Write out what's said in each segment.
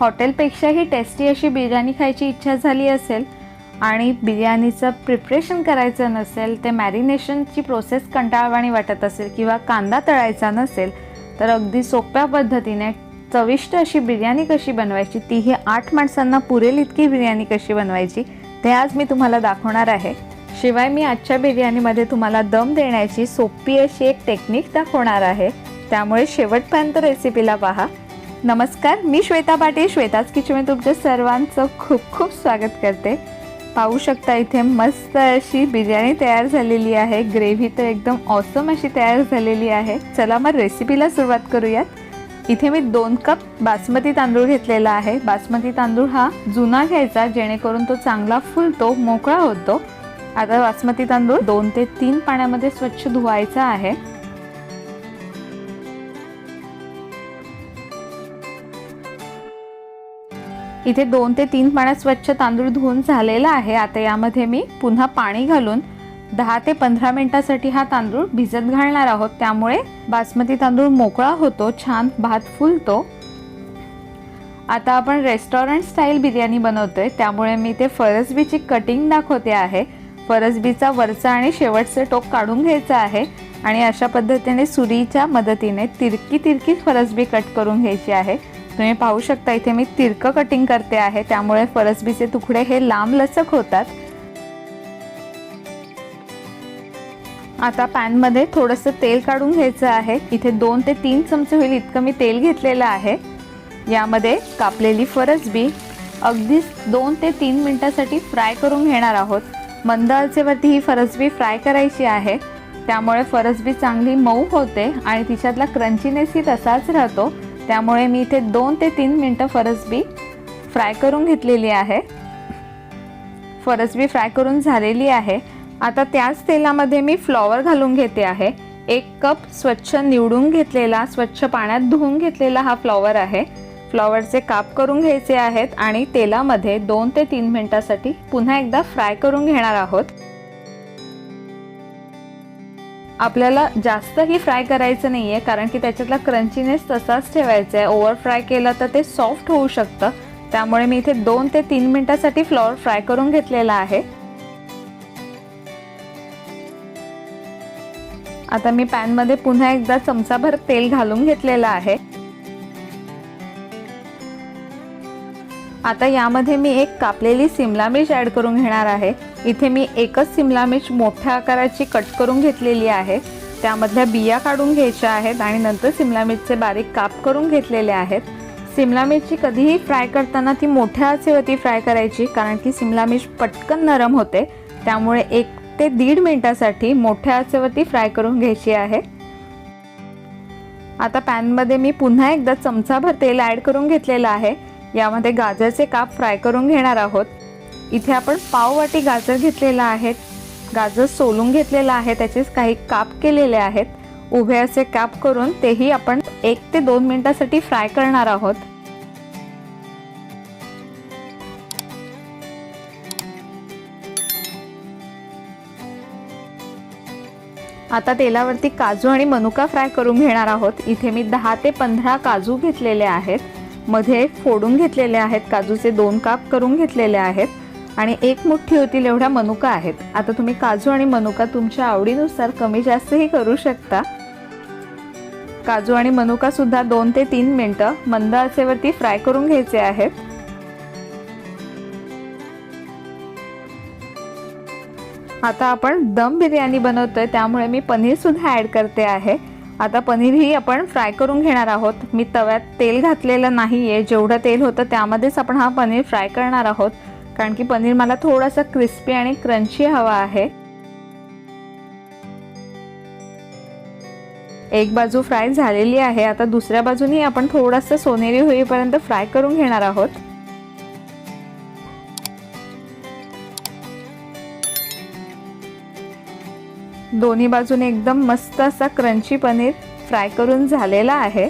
हॉटेलपेक्षाही tasty अशी बिर्याणी खायची इच्छा झाली असेल आणि बिर्याणीचं प्रिपरेशन करायचं नसेल ते मॅरिनेशनची प्रोसेस कंटाळवाणी वाटत असेल किंवा कांदा तळायचा नसेल तर अगदी सोप्या पद्धतीने चविष्ट अशी बिर्याणी कशी बनवायची ती ही आठ माणसांना पुरेल इतकी बिर्याणी कशी बनवायची ते आज मी तुम्हाला दाखवणार आहे. शिवाय मी आजच्या बिर्याणीमध्ये तुम्हाला दम देण्याची सोपी अशी एक टेक्निक दाखवणार आहे. त्यामुळे शेवटपर्यंत रेसिपीला पहा. नमस्कार मी श्वेता पाटील श्वेताच किचनमध्ये तुमच्या सर्वांचं खूप खूप स्वागत करते. पाहू शकता इथे मस्त अशी बिर्याणी तयार झालेली आहे. ग्रेव्ही तर एकदम ऑसम अशी तयार झालेली आहे. चला मग रेसिपीला सुरुवात करूयात. इथे मी दोन कप बासमती तांदूळ घेतलेला आहे. बासमती तांदूळ हा जुना घ्यायचा जेणेकरून तो चांगला फुलतो मोकळा होतो. आता बासमती तांदूळ दोन ते तीन पाण्यामध्ये स्वच्छ धुवायचा आहे. इथे दोन ते तीन पाण्यात स्वच्छ तांदूळ धुवून झालेला आहे. आता यामध्ये मी पुन्हा पाणी घालून दहा ते पंधरा मिनिटासाठी हा तांदूळ भिजत घालणार आहोत. त्यामुळे बासमती तांदूळ मोकळा होतो छान भात फुलतो. आता आपण रेस्टॉरंट स्टाईल बिर्याणी बनवतोय. त्यामुळे मी ते फरसबीची कटिंग दाखवते आहे. फरसबीचा वरचा आणि शेवटचं टोक काढून घ्यायचं आहे आणि अशा पद्धतीने सुरीच्या मदतीने तिरकी तिरकी फरसबी कट करून घ्यायची आहे. तुम्ही पाहू शकता इथे मी तिरकं कटिंग करते आहे. त्यामुळे फरसबीचे तुकडे हे लांब लचक होतात. आता पॅनमध्ये थोडंसं तेल काढून घ्यायचं आहे. इथे दोन ते तीन चमचे होईल इतकं मी तेल घेतलेलं आहे. यामध्ये कापलेली फरसबी अगदी दोन ते तीन मिनटासाठी फ्राय करून घेणार आहोत. मंद आचेवरती ही फरसबी फ्राय करायची आहे. त्यामुळे फरसबी चांगली मऊ होते आणि तिच्यातला क्रंचीनेसही तसाच राहतो. त्यामुळे मी इथे दोन ते तीन मिनटं फरसबी फ्राय करून घेतलेली आहे. फरसबी फ्राय करून झालेली आहे. आता त्याच तेलामध्ये मी फ्लॉवर घालून घेते आहे. एक कप स्वच्छ निवडून घेतलेला स्वच्छ पाण्यात धुवून घेतलेला हा फ्लॉवर आहे. फ्लॉवरचे काप करून घ्यायचे आहेत आणि तेलामध्ये दोन ते तीन मिनटासाठी पुन्हा एकदा फ्राय करून घेणार आहोत. आपल्याला जास्तही फ्राय करायचं नाही आहे कारण की त्याच्यातला क्रंचीनेस तसाच ठेवायचा आहे ओव्हर फ्राय केलं तर ते सॉफ्ट होऊ शकतं. त्यामुळे मी इथे दोन ते तीन मिनटासाठी फ्लॉवर फ्राय करून घेतलेला आहे. आता मी पॅनमध्ये पुन्हा एकदा चमचाभर तेल घालून घेतलेलं आहे. आता यामध्ये मी एक कापलेली सिमला मिर्च ॲड करून घेणार आहे. इथे मी एकच सिमला मिर्च मोठ्या आकाराची कट करून घेतलेली आहे. त्यामधल्या बिया काढून घ्यायच्या आहेत आणि नंतर सिमला मिरचे बारीक काप करून घेतलेले आहेत. सिमला मिरची कधीही फ्राय करताना ती मोठ्या आचेवरती फ्राय करायची कारण की सिमला मिर्च पटकन नरम होते. त्यामुळे एक ते दीड मिनटासाठी मोठ्या आचेवरती फ्राय करून घ्यायची आहे. आता पॅनमध्ये मी पुन्हा एकदा चमचाभर तेल ॲड करून घेतलेलं आहे. यामध्ये गाजरचे काप फ्राय करून घेणार आहोत. इथे आपण पाववाटी गाजर घेतलेला आहे. गाजर सोलून घेतलेला आहे. त्याचेच काही काप केलेले आहेत. उभे असे काप करून तेही आपण एक ते दोन मिनिटासाठी फ्राय करणार आहोत. आता तेलावरती काजू आणि मनुका फ्राय करून घेणार आहोत. इथे मी दहा ते पंधरा काजू घेतलेले आहेत. मध्ये फोडून घेतलेले आहेत काजूचे दोन काप करून घेतलेले आहेत आणि एक मुठ्ठी होतील एवढ्या मनुका आहेत. आता तुम्ही काजू आणि मनुका तुमच्या आवडीनुसार कमी जास्तही करू शकता. काजू आणि मनुका सुद्धा दोन ते तीन मिनटं मंद आचेवरती फ्राय करून घ्यायचे आहेत. आता आपण दम बिर्याणी बनवतोय त्यामुळे मी पनीर सुद्धा ॲड करते आहे. आता पनीरही आपण फ्राय करून घेणार आहोत. मी तव्यात तेल घातलेलं नाही आहे जेवढं तेल होतं त्यामध्येच आपण हा पनीर फ्राय करणार आहोत. कारण की पनीर मला थोडासा क्रिस्पी आणि क्रंची हवा आहे. एक बाजू फ्राय झालेली आहे. आता दुसऱ्या बाजूनी आपण थोडंसं सोनेरी होईपर्यंत फ्राय करून घेणार आहोत. दोन्ही बाजूने एकदम मस्त असा क्रंची पनीर फ्राय करून झालेला आहे.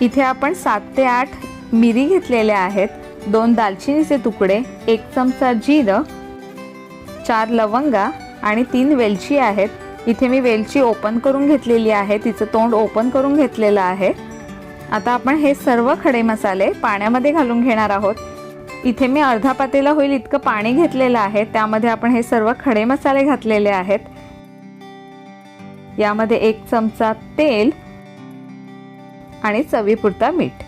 इथे आपण सात ते आठ मिरी घेतलेल्या आहेत. दोन दालचिनीचे तुकडे एक चमचा जिरं चार लवंगा आणि तीन वेलची आहेत. इथे मी वेलची ओपन करून घेतलेली आहे. तिचं तोंड ओपन करून घेतलेलं आहे. आता आपण हे सर्व खडे मसाले पाण्यामध्ये घालून घेणार आहोत. इथे मी अर्धा पातेला होईल इतकं पाणी घेतलेलं आहे. त्यामध्ये आपण हे सर्व खडे मसाले घातलेले आहेत. यामध्ये एक चमचा तेल आणि चवीपुरता मीठ.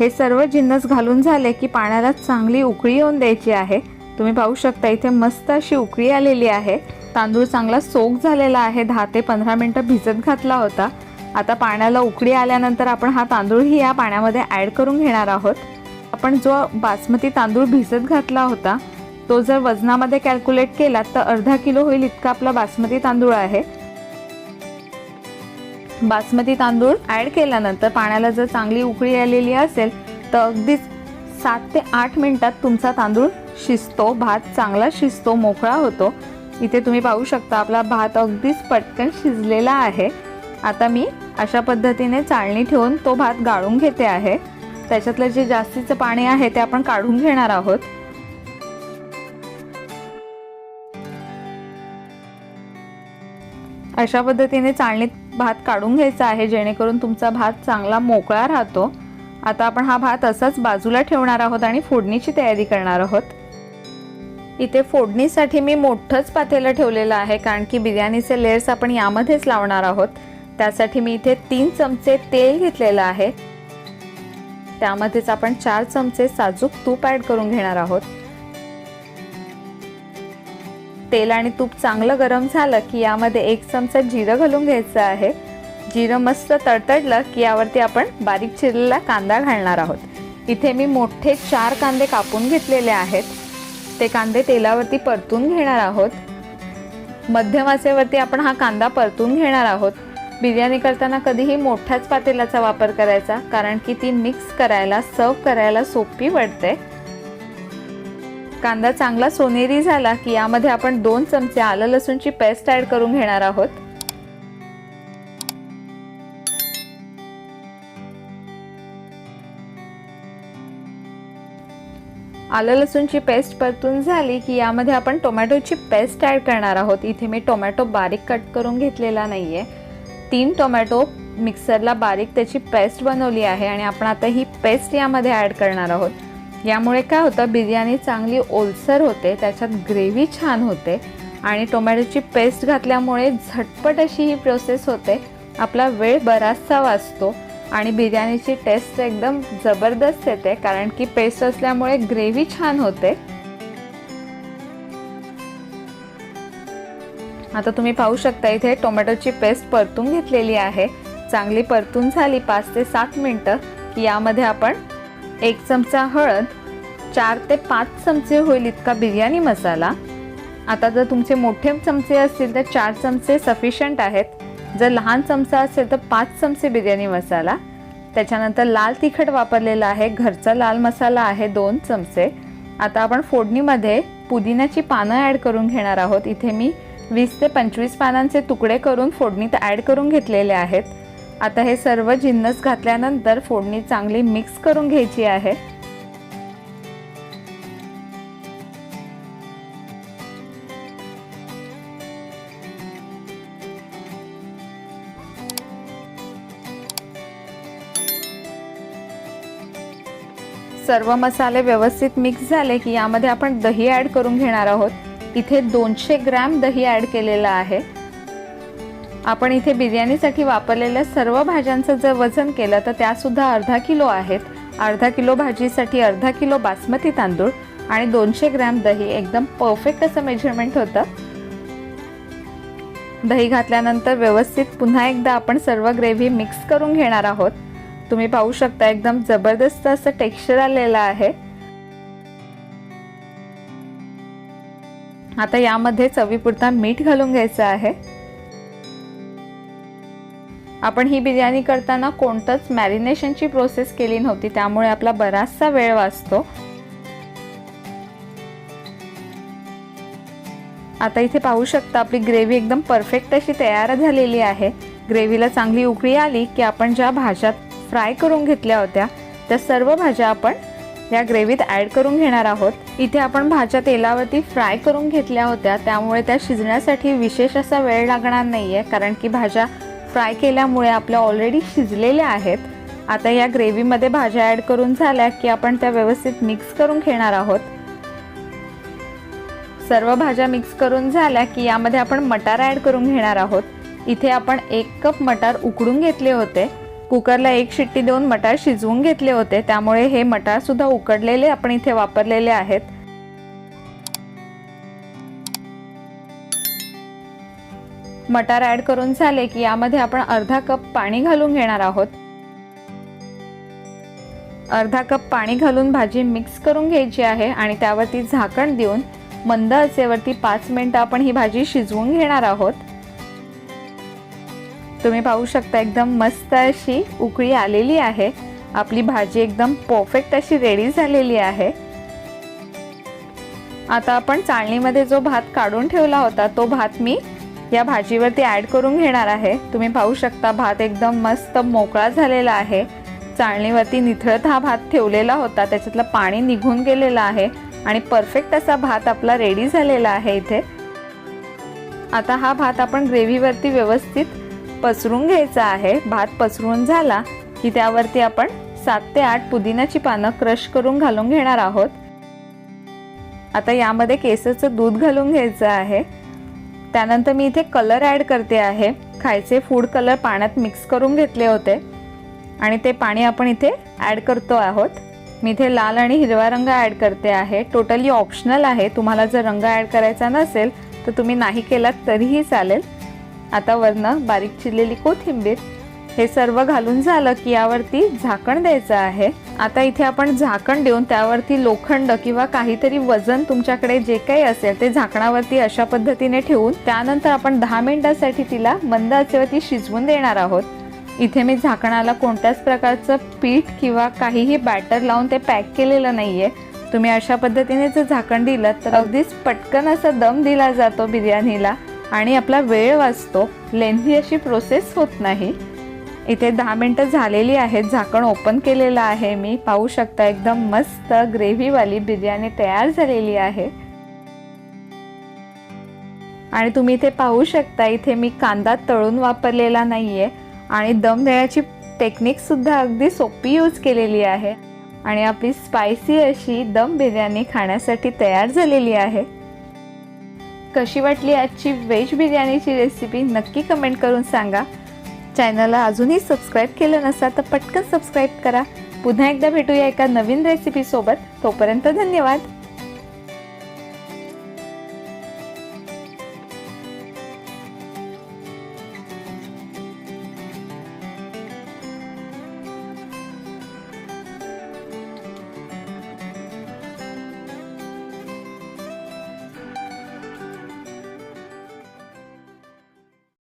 हे सर्व जिन्नस घालून झाले की पाण्याला चांगली उकळी येऊन द्यायची आहे. तुम्ही पाहू शकता इथे मस्त अशी उकळी आलेली आहे. तांदूळ चांगला सोक झालेला आहे. दहा ते पंधरा मिनटं भिजत घातला होता. आता पाण्याला उकळी आल्यानंतर आपण हा तांदूळही या पाण्यामध्ये ॲड करून घेणार आहोत. आपण जो बासमती तांदूळ भिजत घातला होता तो जर वजनामध्ये कॅल्क्युलेट केला तर अर्धा किलो होईल इतका आपला बासमती तांदूळ आहे. बासमती तांदूळ ॲड केल्यानंतर पाण्याला जर चांगली उकळी आलेली असेल तर अगदीच सात ते आठ मिनटात तुमचा तांदूळ शिजतो भात चांगला शिजतो मोकळा होतो. इथे तुम्ही पाहू शकता आपला भात अगदीच पटकन शिजलेला आहे. आता मी अशा पद्धतीने चाळणी ठेवून तो भात गाळून घेते आहे. त्याच्यातलं जे जास्तीचं पाणी आहे ते आपण काढून घेणार आहोत. अशा पद्धतीने चाळणीत भात काढून घ्यायचा आहे जेणेकरून तुमचा भात चांगला मोकळा राहतो. आता आपण हा भात असाच बाजूला ठेवणार आहोत आणि फोडणीची तयारी करणार आहोत. इथे फोडणीसाठी मी मोठंच पातेलं ठेवलेलं आहे कारण की बिर्याणीचे लेयर्स आपण यामध्येच लावणार आहोत. त्यासाठी मी इथे तीन चमचे तेल घेतलेलं आहे. त्यामध्येच आपण चार चमचे साजूक तूप ॲड करून घेणार आहोत. तेल आणि तूप चांगलं गरम झालं की यामध्ये एक चमचा जिरं घालून घ्यायचं आहे. जिरं मस्त तडतडलं की यावरती आपण बारीक चिरलेला कांदा घालणार आहोत. इथे मी मोठे चार कांदे कापून घेतलेले आहेत. ते कांदे तेलावरती परतून घेणार आहोत. मध्यम आचेवरती आपण हा कांदा परतून घेणार आहोत. बिर्याणी करताना कधीही मोठ्याच पातेल्याचा वापर करायचा कारण की ती मिक्स करायला सर्व करायला सोपी वाटते. कांदा चांगला सोनेरी झाला की यामध्ये आपण दोन चमचे आलं लसूणची पेस्ट ॲड करून घेणार आहोत. आलं लसूणची पेस्ट परतून झाली की यामध्ये आपण टोमॅटोची पेस्ट ॲड करणार आहोत. इथे मी टोमॅटो बारीक कट करून घेतलेला नाही आहे तीन टोमॅटो मिक्सरला बारीक त्याची पेस्ट बनवली आहे आणि आपण आता ही पेस्ट यामध्ये ॲड करणार आहोत. यामुळे काय होतं बिर्याणी चांगली ओलसर होते त्याच्यात ग्रेव्ही छान होते आणि टोमॅटोची पेस्ट घातल्यामुळे झटपट अशी ही प्रोसेस होते. आपला वेळ बराचसा वाचतो आणि बिर्याणीची टेस्ट एकदम जबरदस्त येते कारण की पेस्ट असल्यामुळे ग्रेव्ही छान होते. आता तुम्ही पाहू शकता इथे टोमॅटोची पेस्ट परतून घेतलेली आहे. चांगली परतून झाली पाच ते सात मिनटं. की यामध्ये आपण एक चमचा हळद चार ते पाच चमचे होईल इतका बिर्याणी मसाला. आता जर तुमचे मोठे चमचे असतील तर चार चमचे सफिशियंट आहेत. जर लहान चमचा असेल तर पाच चमचे बिर्याणी मसाला. त्याच्यानंतर लाल तिखट वापरलेला आहे. घरचा लाल मसाला आहे दोन चमचे. आता आपण फोडणीमध्ये पुदिन्याची पानं ॲड करून घेणार आहोत. इथे मी वीस ते पंचवीस पानांचे तुकडे करून फोडणीत ॲड करून घेतलेले आहेत. आता हे सर्व जिन्नस घातल्यानंतर फोडणी चांगली मिक्स करून घ्यायची आहे. सर्व मसाले व्यवस्थित मिक्स झाले की यामध्ये आपण दही ॲड करून घेणार आहोत. इथे दोनशे ग्रॅम दही ॲड केलेलं आहे. आपण इथे बिर्याणीसाठी वापरलेल्या सर्व भाज्यांचं जर वजन केलं तर त्यासुद्धा अर्धा किलो आहेत. अर्धा किलो भाजीसाठी अर्धा किलो बासमती तांदूळ आणि दोनशे ग्रॅम दही. एकदम परफेक्ट असं मेजरमेंट होतं. दही घातल्यानंतर व्यवस्थित पुन्हा एकदा आपण सर्व ग्रेव्ही मिक्स करून घेणार आहोत. तुम्ही पाहू शकता एकदम जबरदस्त असं टेक्स्चर आलेलं आहे. आता यामध्ये चवीपुरता मीठ घालून घ्यायचं आहे. आपण ही बिर्याणी करताना कोणतंच मॅरिनेशनची प्रोसेस केली नव्हती त्यामुळे आपला बराचसा वेळ वाचतो. आता इथे पाहू शकता आपली ग्रेव्ही एकदम परफेक्ट अशी तयार झालेली आहे. ग्रेव्हीला चांगली उकळी आली की आपण ज्या भाज्या फ्राय करून घेतल्या होत्या त्या सर्व भाज्या आपण या ग्रेव्हीत ॲड करून घेणार आहोत. इथे आपण भाज्या तेलावरती फ्राय करून घेतल्या होत्या. त्यामुळे त्या शिजण्यासाठी विशेष असा वेळ लागणार नाही आहे कारण की भाज्या फ्राय केल्यामुळे आपल्या ऑलरेडी शिजलेल्या आहेत. आता या ग्रेव्हीमध्ये भाज्या ॲड करून झाल्या की आपण त्या व्यवस्थित मिक्स करून घेणार आहोत. सर्व भाज्या मिक्स करून झाल्या की यामध्ये आपण मटार ॲड करून घेणार आहोत. इथे आपण एक कप मटार उकडून घेतले होते. कुकरला एक शिट्टी देऊन मटार शिजवून घेतले होते. त्यामुळे हे मटार सुद्धा उकडलेले आपण इथे वापरलेले आहेत. मटार ॲड करून झाले की यामध्ये आपण अर्धा कप पाणी घालून घेणार आहोत. अर्धा कप पाणी घालून भाजी मिक्स करून घ्यायची आहे आणि त्यावरती झाकण देऊन मंद असेवरती पाच मिनिटं आपण ही भाजी शिजवून घेणार आहोत. तुम्ही पाहू शकता एकदम मस्त अशी उकळी आलेली आहे. आपली भाजी एकदम परफेक्ट अशी रेडी झालेली आहे. आता आपण चाळणीमध्ये जो भात काढून ठेवला होता तो भात मी या भाजीवरती ॲड करून घेणार आहे. तुम्ही पाहू शकता भात एकदम मस्त मोकळा झालेला आहे. चाळणीवरती निथळत हा भात ठेवलेला होता त्याच्यातलं पाणी निघून गेलेलं आहे आणि परफेक्ट असा भात आपला रेडी झालेला आहे इथे. आता हा भात आपण ग्रेव्हीवरती व्यवस्थित पसरून घ्यायचा आहे. भात पसरून झाला की त्यावरती आपण सात ते आठ पुदिन्याची पानं क्रश करून घालून घेणार आहोत. आता यामध्ये केसरचं दूध घालून घ्यायचं आहे. त्यानंतर मी इथे कलर ॲड करते आहे. खायचे फूड कलर पाण्यात मिक्स करून घेतले होते. आणि ते पाणी आपण इथे ॲड करतो आहोत. मी इथे लाल आणि हिरवा रंग ॲड करते आहे. टोटली ऑप्शनल आहे. तुम्हाला जर रंग ॲड करायचा नसेल तर तुम्ही नाही केलात तरीही चालेल. आता वरनं बारीक चिरलेली कोथिंबीर हे सर्व घालून झालं की यावरती झाकण द्यायचं आहे. आता इथे आपण झाकण देऊन त्यावरती लोखंड किंवा काहीतरी वजन तुमच्याकडे जे काही असेल ते झाकणावरती अशा पद्धतीने ठेवून त्यानंतर आपण दहा मिनिटासाठी तिला मंद आचेवरती शिजवून देणार आहोत. इथे मी झाकणाला कोणत्याच प्रकारचं पीठ किंवा काहीही बॅटर लावून ते पॅक केलेलं नाहीये. तुम्ही अशा पद्धतीने जर झाकण दिलं तर अगदीच पटकन असा दम दिला जातो बिर्याणीला. आणि आपला वेळ वाचतो लेंथी अशी प्रोसेस होत नाही. इथे दहा मिनटं झालेली आहेत झाकण ओपन केलेलं आहे मी. पाहू शकता एकदम मस्त ग्रेव्हीवाली बिर्याणी तयार झालेली आहे. आणि तुम्ही इथे पाहू शकता इथे मी कांदा तळून वापरलेला नाही आहे आणि दम देण्याची टेक्निकसुद्धा अगदी सोपी यूज केलेली आहे. आणि आपली स्पायसी अशी दम बिर्याणी खाण्यासाठी तयार झालेली आहे. कशी वाटली आजची व्हेज बिर्याणीची रेसिपी नक्की कमेंट करून सांगा. चॅनलला अजूनही सबस्क्राईब केलं नसा तर पटकन सबस्क्राईब करा. पुन्हा एकदा भेटूया एका नवीन रेसिपीसोबत तोपर्यंत धन्यवाद.